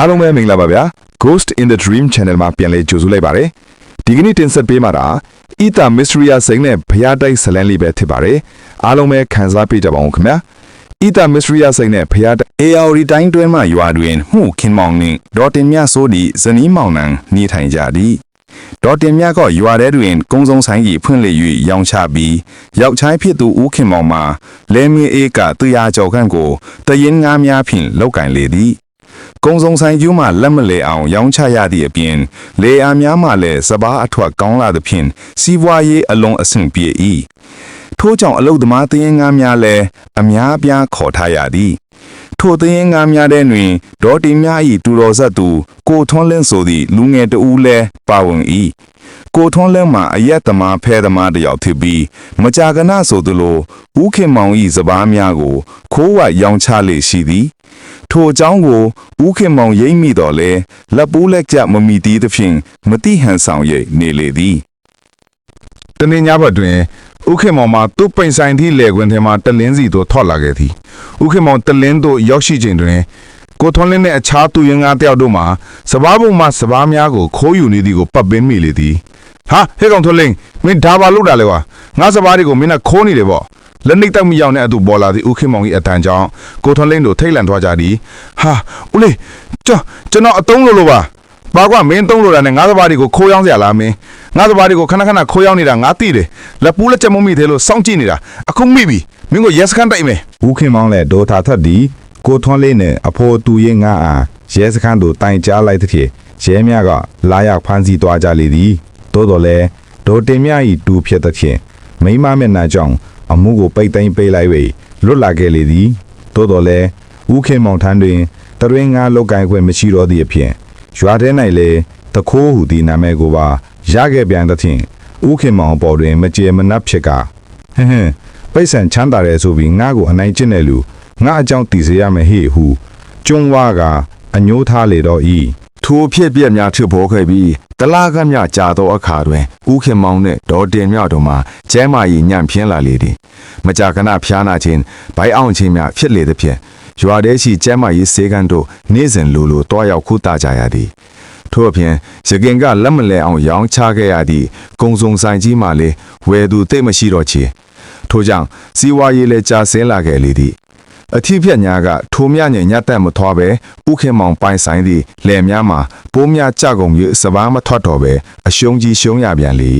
အားလုံးပဲမင်္ဂလာပါဗျာ Ghost in the Dream Channel မှာပြန်လဲကြိုဆိုလိုက်ပါတယ်ဒီကနေ့တင်ဆက်ပေးမှာဒါ Ita Mysteria စိန်နဲ့ဘုရားတိုက်ဇလန်းလေးပဲဖြစ်ပါတယ်အားလုံးပဲခံစားပေးကြပါဦးခင်ဗျာ Ita Mysteria စိန်နဲ့ဘုရားတိုက်အေယာရီတိုင်းတွဲမှရွာတွင်မှုခင်မောင်နှင့်ဒေါ်တင်မြဆိုးသည့်ဇနီးမောင်နှံနေထိုင်ကြသည်ဒေါ်တင်မြကရွာထဲတွင် ကုန်းစုံဆိုင်ကြီးဖွင့်လှစ်၍ရောင်းချပြီးယောက်ျားဖြစ်သူဦးခင်မောင်မှာလဲမင်းအေးကသူရကြော်ခန့်ကိုတရင်ငါးများဖြင့်လောက်ကင်လေသည် ကုံစုံဆိုင်ကျူးမှလက်မလဲအောင် ရောင်းချရသည့်အပြင်လေအားများမှလည်းစပားအထွက်ကောင်းလာသဖြင့်စီးပွားရေးအလုံးအဆင့်ပြေ၏ထို့ကြောင့်အလုတ်သမားသင်းငါးများလည်းအများအပြားခေါ်ထားရသည်ထိုသင်းငါးများတဲ့တွင်ဒေါ်တင်များ၏တူတော်ဆက်သူကိုထွန်းလင်းဆိုသည့်လူငယ်တဦးလည်းပါဝင်၏ကိုထွန်းလင်းမှာအရက်သမားဖဲသမားတစ်ယောက်ဖြစ်ပြီးမကြာခဏဆိုသလိုဦးခင်မောင်၏စပားများကိုခိုးဝရောင်းချလေရှိသည် ထိုအကြောင်းကိုဦးခင်မောင်ရိမ့်မိတော်လဲလက်ပိုးလက်ကြမမီသေးသဖြင့်မတိဟန်ဆောင်ရိပ်နေလေသည်တနေ့ညဘက်တွင်ဥခေမောင်မှာသူ့ပိန်ဆိုင်သည့်လေခွင်ထဲမှတလင်းစီသို့ထွက်လာခဲ့သည်ဥခေမောင်တလင်းသို့ရောက်ရှိခြင်းတွင်ကိုထွန်းလင်းနှင့်အခြားသူရင်ကားတယောက်တို့မှစပားပုံမှစပားများကိုခိုးယူနေသည်ကိုပတ်ပင်းမိလေသည်ဟာဟဲ့ကောင်ထွန်းလင်းမင်းဒါပါလို့တာလေကွာငါစပားတွေကိုမင်းကခိုးနေတယ်ပေါ့ လက်နှိပ်တောက်မိရောက်တဲ့အတူပေါ်လာသည့်ဥခေမောင်၏အတန်ကြောင့်ကိုထွန်းလင်းတို့ထိတ်လန့်သွားကြသည်ဟာဦးလေးကျွန်ကျွန်တော်အတုံးလို့လို့ပါဘာကွာမင်းသုံးလို့တာနဲ့ငါးစပါးတွေကိုခိုးရောင်းစရာလားမင်းငါးစပါးတွေကိုခဏခဏခိုးရောင်းနေတာငါသိတယ်လက်ပူးလက်ချက်မမိသေးလို့စောင့်ကြည့်နေတာအခုမိပြီမင်းကိုရက်စခန်းတိုက်မယ်ဦးခင်မောင်လည်းဒေါ်ထာထွက်သည်ကိုထွန်းလေးနှင့်အဖိုးသူရင်ငါအားရဲစခန်းသို့တိုင်ကြားလိုက်သဖြင့်ရဲများကလာရောက်ဖမ်းဆီးသွားကြလေသည်သို့တော်လည်းဒေါ်တင်မြ၏တူဖြစ်သဖြင့်မိန်းမမျက်နှာကြောင့် အမှုကိုပိတ်သိမ်းပေးလိုက်၍လွတ်လာခဲ့လေသည်သို့တော်လည်းဦးခင်မောင်ထံတွင်တရင်ငါလောက်ကိုင်းခွင့်မရှိတော့သည့်အဖြစ်ရွာထဲ၌လည်းတခိုးဟူသည့်နာမည်ကိုပါရခဲ့ပြန်သဖြင့်ဦးခင်မောင်အပေါ်တွင် မကြေမနပ်ဖြစ်ကဟင်းဟင်းပိတ်ဆန်ချမ်းသာတယ်ဆိုပြီးငါ့ကိုအနိုင်ကျင့်တဲ့လူငါအကြောင်းတည်စေရမယ်ဟေ့ဟုကျွန်းဝါကအညိုးထားလေတော့ဤထိုဖြစ်ပြက်များဖြစ်ပေါ်ခဲ့ပြီး တလားကမြကြာသောအခါတွင်ဦးခင်မောင်နှင့်ဒေါ်တင်မြောက်တို့မှကျဲမာရီညံ့ဖျင်းလာလေသည်မကြာခဏဖျားနာခြင်းဘိုင်းအောင်ခြင်းများဖြစ်လေသဖြင့်ရွာထဲရှိကျဲမာရီစေကန်တို့နေ့စဉ်လိုလိုတွားရောက်ခုတာကြရသည်ထို့အပြင်ရကင်ကလက်မလဲအောင်ရောင်းချခဲ့ရသည့်ကုံစုံဆိုင်ကြီးမှလည်းဝယ်သူသိပ်မရှိတော့ချေထို့ကြောင့်စီးဝါရေးလည်းကြာဆင်းလာခဲ့လေသည် အထီးဖြက်ညာကထိုးမြညင်ညတ်တက်မထွားပဲဥခင်မောင်ပိုင်ဆိုင်သည့်လယ်များမှာပိုးများကြကုန်၍စပားမထွက်တော့ပဲအရှုံးကြီးရှုံးရပြန်လေ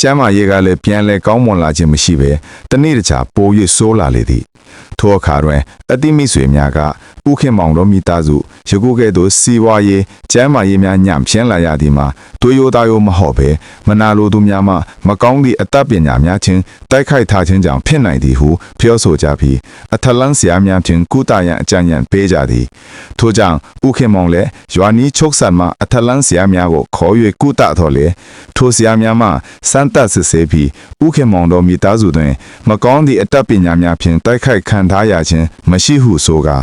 ကျမ်းမာရေးကလည်းပြန်လဲကောင်းမွန်လာခြင်းမရှိပဲတနေ့တခြားပိုး၍ဆိုးလာလေသည် ထိုအခါတွင်အတိမိဆွေများကဥခင်မောင်တို့မိသားစုရကုကဲ့သို့စီးပွားရေးကျမ်းမာရေးများညံ့ဖျင်းလာရသည်မှာတွေးရိုးသားရိုးမဟုတ်ပဲမနာလိုသူများမှမကောင်းသည့်အတတ်ပညာများချင်းတိုက်ခိုက်ထားခြင်းကြောင့်ဖြစ်နိုင်သည်ဟုပြောဆိုကြပြီးအထလန်းဆရာများချင်းကုတရန်အကြံဉာဏ်ပေးကြသည်ထို့ကြောင့်ဥခင်မောင်လည်းရွာနီးချုပ်ဆန်မှအထလန်းဆရာများကိုခေါ်၍ကုတတော်လေထိုဆရာများမှစမ်းသပ်စစ်ဆေးပြီးဥခင်မောင်တို့မိသားစုတွင်မကောင်းသည့်အတတ်ပညာများဖြင့်တိုက်ခိုက်ခံထားရခြင်းမရှိဟုဆိုကာ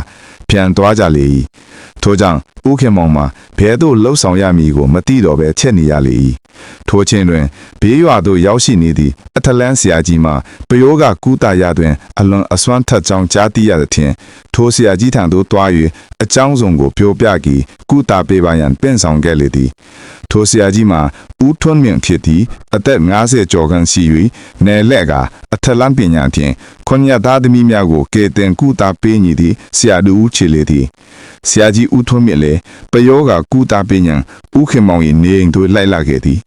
ပြန်သွားကြလေ၏ ထို့ကြောင့်ဥခင်မောင်မှာဘဲသို့လှုပ်ဆောင်ရမည်ကိုမသိတော့ဘဲချက်နေရလေ၏ထိုချင်းတွင်ဘေးရွာသို့ရောက်ရှိနေသည့်အထလန်းဆရာကြီးမှပယောကကူတာရတွင် အလွန်အစွမ်းထက်ကြောင်းကြားသိရသဖြင့်ထိုဆရာကြီးထံသို့တွား၍အကြောင်းစုံကိုပြောပြကြည်ကူတာပေးပါရန်ပင့်ဆောင်ခဲ့လေသည်ထိုဆရာကြီးမှာဦးထွန်းမြင့်ဖြစ်သည့်အသက်50ကျော်ခန့်ရှိ၍နယ်လက်ကအထက်လန်းပညာဖြင့်ခွန်ရသားသမီးများကိုကေတင်ကုတာပေးညီသည့်ဆရာတူဦးချေလေသည် ဆရာကြီးဦးထွန်းမြင့်လည်းပယောကကုတာပေးညံဦးခင်မောင်၏နေအိမ်သို့လိုက်လာခဲ့သည်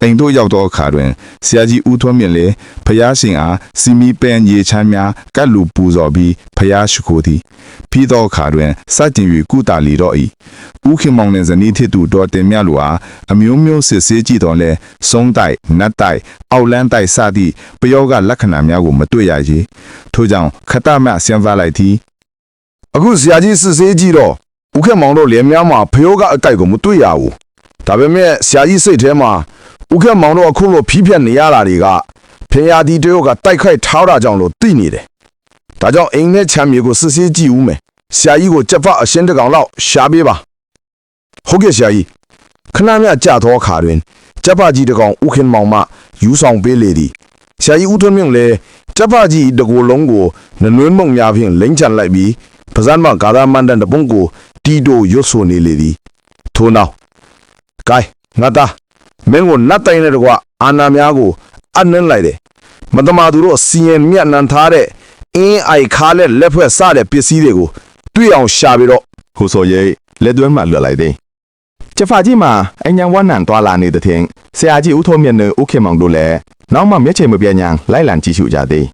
အိမ်သို့ရောက်သောအခါတွင်ဆရာကြီးဦးထွန်းမြင့်လည်းဖျားရှင်အားစီမီပန်ရေချမ်းများကတ်လူပူဇော်ပြီးဖျားရှိခိုးသည်ပြီးသောအခါတွင်စကြင်၍ကုတာလီတော့၏ဦးခင်မောင်နှင့်ဇနီးဖြစ်သူတော်တင်မြတ်လူအားအမျိုးမျိုးစစ်ဆေးကြည့်တော်လဲဆုံးတိုက်နတ်တိုက်အောက်လန်းတိုက်စသည့်ပယောကလက္ခဏာများကိုမတွေ့ရရေထို့ကြောင့်ခတမဆင်းစားလိုက်သည် အခုဆရာကြီးစစ်ဆေးကြည့်တော့ဥခေမောင်တို့လင်များမှာဖျိုးကအကြိုက်ကိုမတွေ့ရဘူးဒါပေမဲ့ဆရာကြီးစိတ်ထဲမှာဥခေမောင်တို့အခုလိုဖီးဖြက်နေရတာတွေကဖင်ယာဒီတယောက်ကတိုက်ခိုက်ထားတာကြောင့်လို့သိနေတယ်ဒါကြောင့်အိမ်နဲ့ချမ်းမြေကိုစစ်ဆေးကြည့်ဦးမယ်ဆရာကြီးကိုကြက်ဖအရှင်းတစ်ကောင်လောက်ရှာပေးပါဟုတ်ကဲ့ဆရာကြီးခဏမြကြာသောအခါတွင်ကြက်ဖကြီးတစ်ကောင်ဥခင်မောင်မှယူဆောင်ပေးလေသည်ဆရာကြီးဦးထွန်းမြင့်လည်းကြက်ဖကြီးတကိုယ်လုံးကိုနနွင်းမုံများဖြင့်လိမ့်ချန်လိုက်ပြီး ပဇန်မဂါရမန်တန်တပုံးကိုတီတိုရွတ်ဆိုနေလေသည်ထို့နောက်ဂိုင်းငါသားမင်းကိုနတ်တိုင်းနဲ့တကွအာနာများကိုအနှင်းလိုက်တယ်မတမာသူတို့စီရင်မြတ်နံထားတဲ့အင်းအိုက်ခါလက်လက်ဖွဲ့စတဲ့ပစ္စည်းတွေကိုတွေ့အောင်ရှာပြီးတော့ဟိုဆိုရဲ့လက်တွဲမှလွတ်လိုက်တယ်ကျဖာကြီးမှာအញ្ញံဝမ်းနံတွာလာနေတဲ့တဲ့ဆရာကြီးဦးထုံးမြင့်နဲ့ဦးခင်မောင်တို့လည်းနောက်မှမျက်ခြေမပြတ်ညာလိုက်လံကြည့်ရှုကြသည်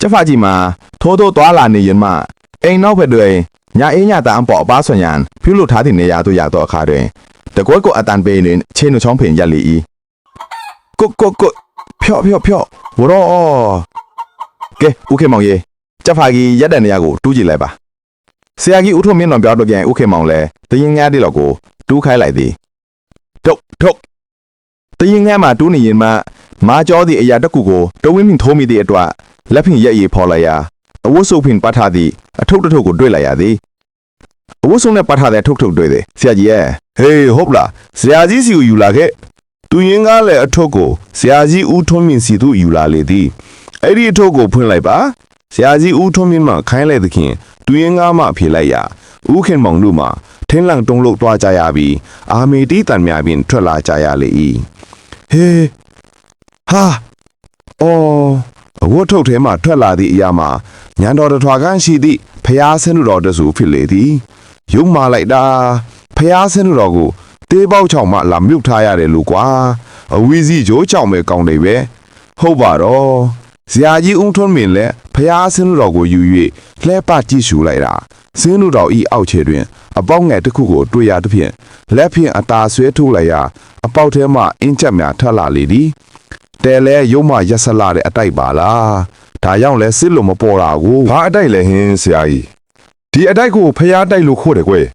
ကျဖာကြီးမှာထိုးထိုးတွာလာနေရင်မှ အိမ်နောက်ဘက်တွင်ညာအေးညာတန်ပေါ်အပါဆွန်ရန်ပြုလုပ်ထားသည့်နေရာသို့ရောက်တော့အခါတွင်တကွက်ကိုအတန်ပေးနေခြေနှချောင်းဖင်ရက်လီဤကုတ်ကုတ်ကုတ်ဖြော့ဖြော့ဖြော့ဝရောကဲဦးခင်မောင်ရေကျဖာကြီးရက်တဲ့နေရာကိုတူးကြည့်လိုက်ပါဆရာကြီးဦးထုံးမင်းတော်ပြောတော့ပြန်ဥခေမောင်လဲတရင်ငါးတိလောက်ကိုတူးခိုင်းလိုက်သည်တုတ်တုတ်တရင်ငါးမှာတူးနေရင်မှမာကြောသည့်အရာတစ်ခုကိုတဝင်းမြင့်ထိုးမိသည့်အတွက်လက်ဖင်ရက်ရည်ဖော်လိုက်ရာ အဝတ်စုပ်ဖင်ပတ်ထားသည့်အထုပ်တစ်ထုပ်ကိုတွေ့လိုက်ရသည်အဝတ်စုပ်နဲ့ပတ်ထားတဲ့အထုပ်ထုပ်တွေ့သည်ဆရာကြီးရဲ့ဟေးဟုတ်လားဆရာကြီးစီကိုယူလာခဲ့သူရင်ကားလည်းအထုပ်ကိုဆရာကြီးဦးထွန်းမြင့်စီသူယူလာလေသည်အဲ့ဒီအထုပ်ကိုဖွင့်လိုက်ပါဆရာကြီးဦးထွန်းမြင့်မှခိုင်းလိုက်သဖြင့်သူရင်ကားမှဖြေလိုက်ရာဦးခင်မောင်တို့မှထင်းလန့်တုံးလို့တွားကြရပြီးအာမီတီတန်များဖြင့်ထွက်လာကြရလေ၏ဟေးဟာအော် အဝတ်ထုတ်ထဲမှထွက်လာသည့်အရာမှာညံတော်တထွာခန်းရှိသည့်ဖျားဆင်းတော်တဆူဖြစ်လေသည်ရုံမာလိုက်တာဖះဆင်းတော်ကိုတေးပေါက်ချောင်မှလာမြုပ်ထားရတယ်လို့ကွာအဝီစီဂျိုးချောင်ပဲကောင်းတယ်ပဲဟုတ်ပါတော့ ဇရာကြီးဦးထွန်းမင်းလည်းဖះဆင်းတော်ကိုယူ၍လှဲပကြည့်ရှုလိုက်တာဆင်းတော်ဤအောက်ခြေတွင် အပေါက်ငယ်တစ်ခုကိုတွေ့ရသဖြင့်လက်ဖြင့်အသာဆွဲထုတ်လိုက်ရာအပေါက်ထဲမှအင်းချက်များထွက်လာလေသည်တဲလဲရုံမရက်ဆက်လာတဲ့အတိုက်ပါလားဒါကြောင့်လဲစစ်လို့မပေါ်တာကိုဘာအတိုက်လဲဟင်းဆရာကြီးဒီအတိုက်ကိုဖျားတိုက်လို့ခိုးတယ်ကွယ်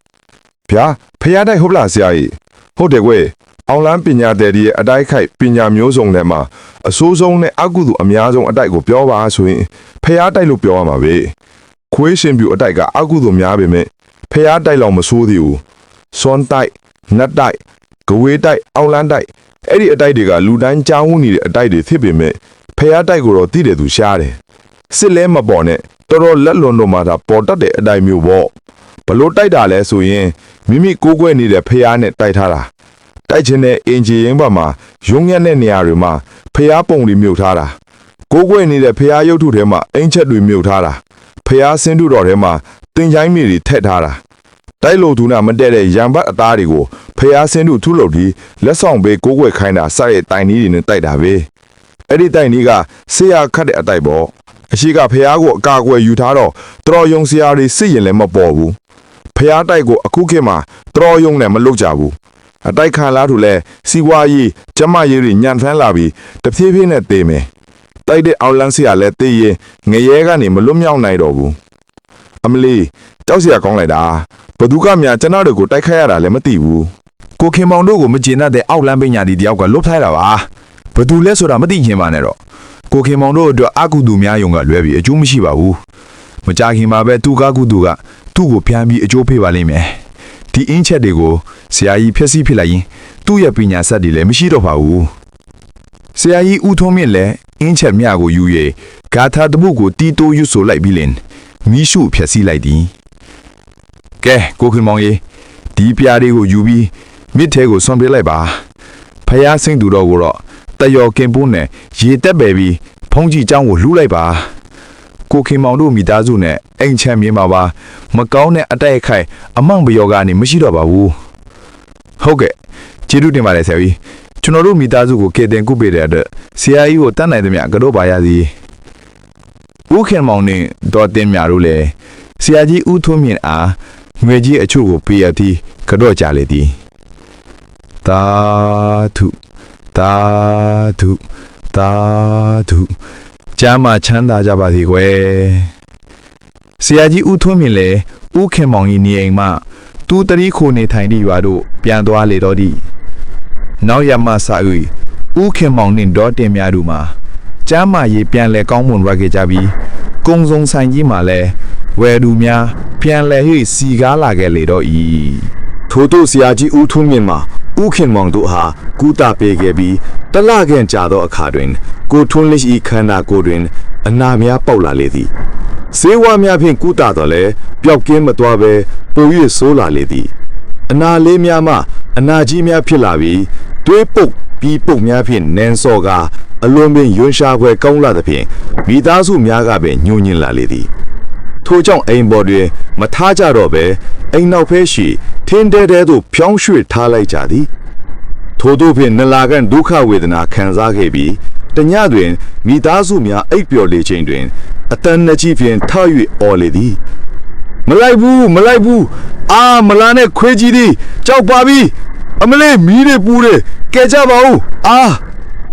ဗျာဖျားတိုက်ဟုတ်လားဆရာကြီးဟုတ်တယ်ကွယ် အောင်လန်းပညာတဲ့ဒီရဲ့အတိုက်ခိုက်ပညာမျိုးစုံထဲမှာအဆိုးဆုံးနဲ့အကုသို့အများဆုံးအတိုက်ကိုပြောပါဆိုရင်ဖျားတိုက်လို့ပြောရမှာပဲခွေးရှင်ပြူအတိုက်ကအကုသို့များပေမဲ့ဖျားတိုက်လောက်မဆိုးသေးဘူးစွန်တိုက်နတ်တိုက်ဂဝေးတိုက်အောင်လန်းတိုက်အဲ့ဒီအတိုက်တွေကလူတိုင်းကြားဝနေတဲ့အတိုက်တွေဖြစ်ပေမဲ့ဖျားတိုက်ကိုတော့သိတယ်သူရှားတယ်စစ်လဲမပေါ်နဲ့တော်တော်လက်လွန်တော့မှဒါပေါ်တတ်တဲ့အတိုင်းမျိုးပေါ့ဘလို့တိုက်တာလဲဆိုရင်မိမိကိုးကွယ်နေတဲ့ဖះနဲ့တိုက်ထားတာ တိုက်ချင်တဲ့အင်ဂျီရင်ဘက်မှာရုံးရက်တဲ့နေရာတွေမှာဖះပုံတွေမြုပ်ထားတာကိုးကွယ်နေတဲ့ဖះရုပ်ထုထဲမှာအင်ချက်တွေမြုပ်ထားတာဖះဆင်းထုတော်ထဲမှာတင်ချိုင်းမြေတွေထက်ထားတာတိုက်လို့သူနာမတက်တဲ့ရံဘတ်အသားတွေကိုဖះဆင်းထုထုလုပ်ပြီးလက်ဆောင်ပေးကိုးကွယ်ခိုင်းတာစတဲ့တိုင်နည်းတွေနဲ့တိုက်တာပဲအဲ့ဒီတိုင်ကြီးကဆေးရခတ်တဲ့အတိုက်ပေါ့အရှိကဖះကိုအကာအကွယ်ယူထားတော့တော်ယုံစရာတွေစစ်ရင်လည်းမပေါ်ဘူးဖះတိုက်ကိုအခုခေတ်မှာတော်ယုံနဲ့မလုတ်ကြဘူး အတိုက်ခံလားသူလဲစီဝါရေးကျမရေးတွေညံဖမ်းလာပြီးတဖြည်းဖြည်းနဲ့တေးမယ်တိုက်တဲ့အောင်လန်းစရာလည်းတေးရင်ငရဲကနေမလွတ်မြောက်နိုင်တော့ဘူးအမလီကြောက်စရာကောင်းလိုက်တာဘသူကများကျွန်တော်တို့ကိုတိုက်ခိုက်ရတာလည်းမသိဘူးကိုခင်မောင်တို့ကိုမကျေနပ်တဲ့အောက်လမ်းပညာဒီတယောက်ကလွတ်ထိုက်တာပါဘသူလဲဆိုတာမသိခင်ပါနဲ့တော့ကိုခင်မောင်တို့အတွက်အကုသူများယုံကလွဲပြီးအကျိုးမရှိပါဘူးမကြခင်မှာပဲသူကကုသူကသူ့ကိုဖျန်းပြီးအကျိုးဖေးပါလိမ့်မယ် ဒီအင်းချက်တွေကိုဆရာကြီးဖျက်ဆီးဖြစ်လိုက်ရင်သူ့ရဲ့ပညာစက်တွေလည်းမရှိတော့ပါဘူးဆရာကြီးဦးထုံးမြင့်လည်းအင်းချက်မြကိုယူ၍ဂါထာတပုတ်ကိုတီးတိုးရွတ်ဆိုလိုက်ပြီးလင်မိရှုဖျက်ဆီးလိုက်သည်ကဲကိုခင်မောင်ကြီးဒီပြားတွေကိုယူပြီး မြစ်ထဲကိုဆွန်ပေးလိုက်ပါဖယားဆင်းသူတော်ကိုတော့တယောကင်ပိုးနဲ့ရေတက်ပယ်ပြီးဖုံးကြီးเจ้าကိုလှူလိုက်ပါ ကိုခင်မောင်တို့မိသားစုနဲ့အိမ်ချမ်းမြင်ပါပါမကောင်းတဲ့အတိုက်အခိုက်အမောင်ပယောကနေမရှိတော့ပါဘူးဟုတ်ကဲ့ကျေးဇူးတင်ပါတယ်ဆရာကြီးကျွန်တော်တို့မိသားစုကိုကေတင်ကုပေးတဲ့အတွက်ဆရာကြီးကိုတတ်နိုင်သမျှကတော့ပါရစီဦးခင်မောင်နဲ့ဒေါ်တင်မြတို့လည်းဆရာကြီးဦးထွန်းမြင့်အားငွေကြီးအချို့ကိုပေးရသည်ကတော့ကြလေသည်သာဓုသာဓုသာဓု ကျမ်းမာချမ်းသာကြပါစေကွယ်ဆရာကြီးဦးထွန်းမြင့်လည်းဦးခင်မောင်ကြီးနေအိမ်မှသူတရီခိုနေထိုင်သည့်ရွာတို့ပြန်သွားလေတော့သည်နောက်ရမစာဥဦးခင်မောင်နှင့်ဒေါ်တင်များတို့မှာကျမ်းမာရေးပြန်လဲကောင်းမွန်ရခဲ့ကြပြီးကုံစုံဆိုင်ကြီးမှာလဲဝယ်သူများပြန်လဲ၍စီကားလာခဲ့လေတော့၏ထို့သို့ဆရာကြီးဦးထွန်းမြင့်မှာ ဦးခင်မောင်တို့ဟာကုသပေးခဲ့ပြီးတလခန့်ကြာသောအခါတွင် ကိုထွန်းလစ်ဤခန္ဓာကိုယ်တွင် အနာများပေါက်လာလေသည်ဈေးဝါများဖြင့်ကုသတော်လဲပျောက်ကင်းမသွားပဲပို၍ဆိုးလာလေသည်အနာလေးများမှအနာကြီးများဖြစ်လာပြီးတွေးပုတ်ပြီးပုတ်များဖြင့်နန်းစော်ကအလွန်ပင်ယွန်းရှားပွဲကောင်းလာသဖြင့်မိသားစုများကပင်ညှို့ညင်လာလေသည် ထို့ကြောင့်အိမ်ပေါ်တွင်မထားကြတော့ပဲအိမ်နောက်ဖဲရှိထင်းတဲတဲသို့ဖြောင်းရွှေ့ထားလိုက်ကြသည်ထို့သို့ဖြင့်နလာကန်ဒုက္ခဝေဒနာခံစားခဲ့ပြီးတညတွင်မိသားစုများအိပ်ပျော်လေချိန်တွင်အတန်နှကြီးဖြင့်ထ၍အော်လေသည်မလိုက်ဘူးမလိုက်ဘူးအာမလာနဲ့ခွေးကြီးသည်ကြောက်ပါပြီအမလေးမီးတွေပူတယ်ကဲကြပါဦးအာ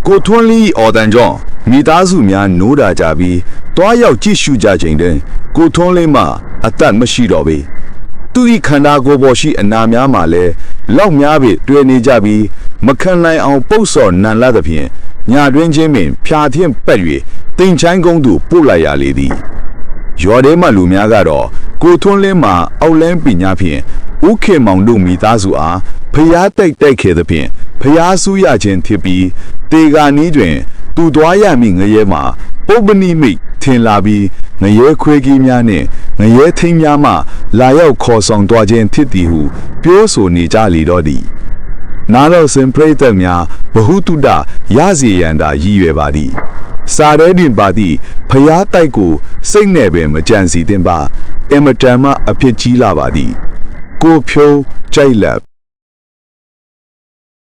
ကိုထွန်းလီအော်တန်ကြောင့် မိသားစုများနိုးတာကြပြီးတွားရောက်ကြည့်ရှုကြချိန်တွင်ကိုထွန်းလင်းမှအသက်မရှိတော့ပေသူ၏ခန္ဓာကိုယ်ပေါ်ရှိအနာများမှလည်းလောက်များပေတွေ့နေကြပြီးမခံနိုင်အောင်ပုတ်စော်နံလာသဖြင့်ညာတွင်ချင်းပင်ဖြာသင့်ပက်၍တင်ချိုင်းကုန်းသို့ပို့လိုက်ရလေသည်ရော်ထဲမှလူများကတော့ကိုထွန်းလင်းမှာအောက်လန်းပညာဖြင့်ဥခေမောင်တို့မိသားစုအားဖျားတိုက်တိုက်ခဲ့သဖြင့်ဖျားဆူးရခြင်းဖြစ်ပြီးတေဂာနီးတွင် သူသွားရမည့်ငရဲမှာပုပ္ပနိမိတ်ထင်လာပြီးငရဲခွေးကြီးများနှင့်ငရဲထိန်များမှလာရောက်ခေါ်ဆောင်သွားခြင်းဖြစ်သည်ဟုပြောဆိုနေကြလေတော့သည်နာတော်စင်ပရိသတ်များဘဟုတုတရစီရန်တာရည်ရွယ်ပါသည်စာရဲတင်ပါသည့်ဖျားတိုက်ကို စိတ်နဲ့ပင်မကြံစီသင်ပါအင်မတန်မှအဖြစ်ကြီးလာပါသည်ကိုဖြိုးကြိုက်လက်